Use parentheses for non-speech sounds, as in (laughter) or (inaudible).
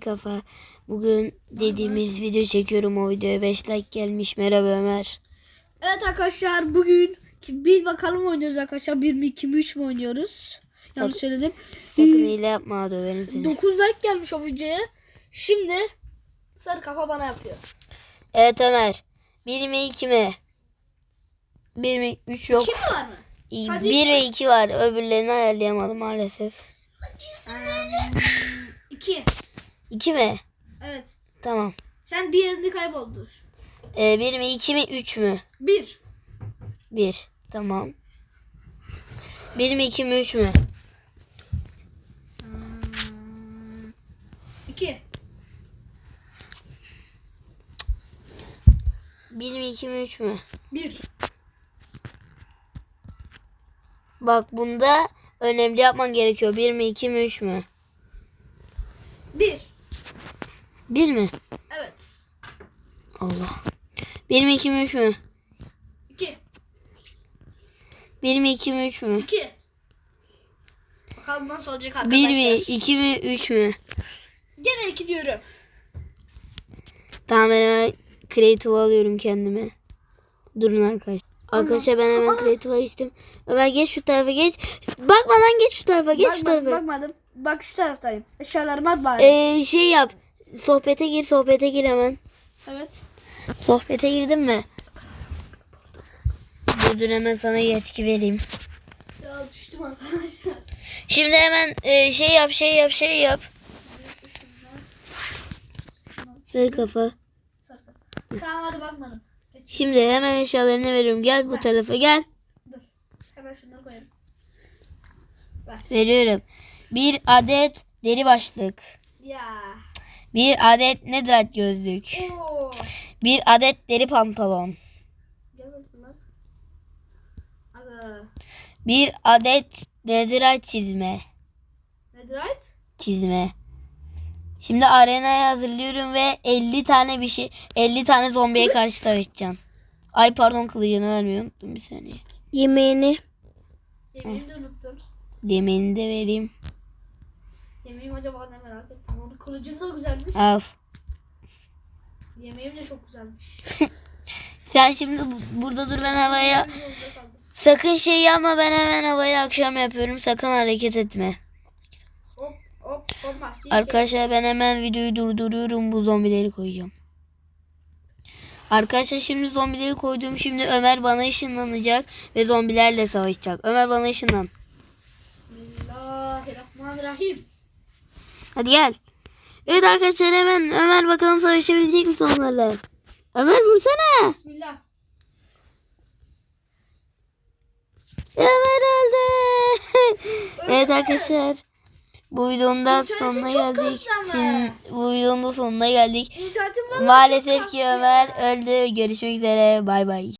kafa. Bugün dediğimiz video çekiyorum o videoya 5 like gelmiş. Merhaba Ömer. Evet arkadaşlar bugün ki- bir bakalım oynuyoruz arkadaşlar. 1 mi 2 mi 3 mü oynuyoruz? Yanlış Sakın- söyledim. Sakın hile yapma döverim seni. 9 like gelmiş o videoya. Şimdi sarı kafa bana yapıyor. Evet Ömer. 1 mi 2 mi? 1 mi 3 yok. Kim mi var mı? Sadece 1 ve 2 var. Öbürlerini ayarlayamadım maalesef. 2. 2 mi? Evet. Tamam. Sen diğerini kayboldur. Ee, 1 mi 2 mi 3 mü? 1. 1. Tamam. 1 mi 2 mi 3 mü? 2. 1 mi 2 mi 3 mü? 1. Bak bunda önemli yapman gerekiyor. 1 mi 2 mi 3 mü? 1. 1 mi? Evet. Allah. 1 mi 2 mi 3 mü? 2. 1 mi 2 mi 3 mü? 2. Bakalım nasıl olacak 1 arkadaşlar. mi 2 mi 3 mü? Gene 2 diyorum. Tamam ben hemen creative alıyorum kendime. Durun arkadaşlar. Arkadaşlar ben hemen creative içtim. Ömer geç şu tarafa geç. Bakma lan geç şu tarafa geç şu Bakmadım, tarafa. bakmadım. Bak şu taraftayım. Eşyalarımı at bari. Ee, şey yap. Sohbete gir sohbete gir hemen. evet. Sohbete girdin mi? Dur hemen sana yetki vereyim. Ya düştüm arkadaşlar. Şimdi hemen e, şey yap şey yap şey yap. Sarı kafa. Tamam hadi bakmadım. Şimdi hemen eşyalarını veriyorum. Gel bu tarafa gel. Dur. Hemen şunları koyalım. Veriyorum. Bir adet deri başlık. Ya. Bir adet netherite gözlük. Oo. Bir adet deri pantolon. Bir adet netherite çizme. Netherite? Çizme. Şimdi arenayı hazırlıyorum ve 50 tane bir şey 50 tane zombiye karşı savaşacağım. Ay pardon kılıcını vermeyi unuttum bir saniye. Yemeğini. Yemeğimi de unuttum. Yemeğini de vereyim. Yemeğim acaba ne merak ettim. Onun kılıcım da güzelmiş. Al. Yemeğim de çok güzelmiş. (laughs) Sen şimdi bu- burada dur ben havaya. Yolda kaldım. Sakın şey yapma ben hemen havaya akşam yapıyorum. Sakın hareket etme. Hop hop hop. Arkadaşlar ben hemen videoyu durduruyorum. Bu zombileri koyacağım. Arkadaşlar şimdi zombileri koydum. Şimdi Ömer bana ışınlanacak ve zombilerle savaşacak. Ömer bana ışınlan. Bismillahirrahmanirrahim. Hadi gel. Evet arkadaşlar hemen Ömer bakalım savaşabilecek misin onlarla? Ömer vursana. Bismillah. Ömer öldü. evet arkadaşlar. Bu videonun da sonuna geldik. Sin- bu videonun da sonuna geldik. Maalesef ki Ömer öldü. Görüşmek üzere. Bay bay.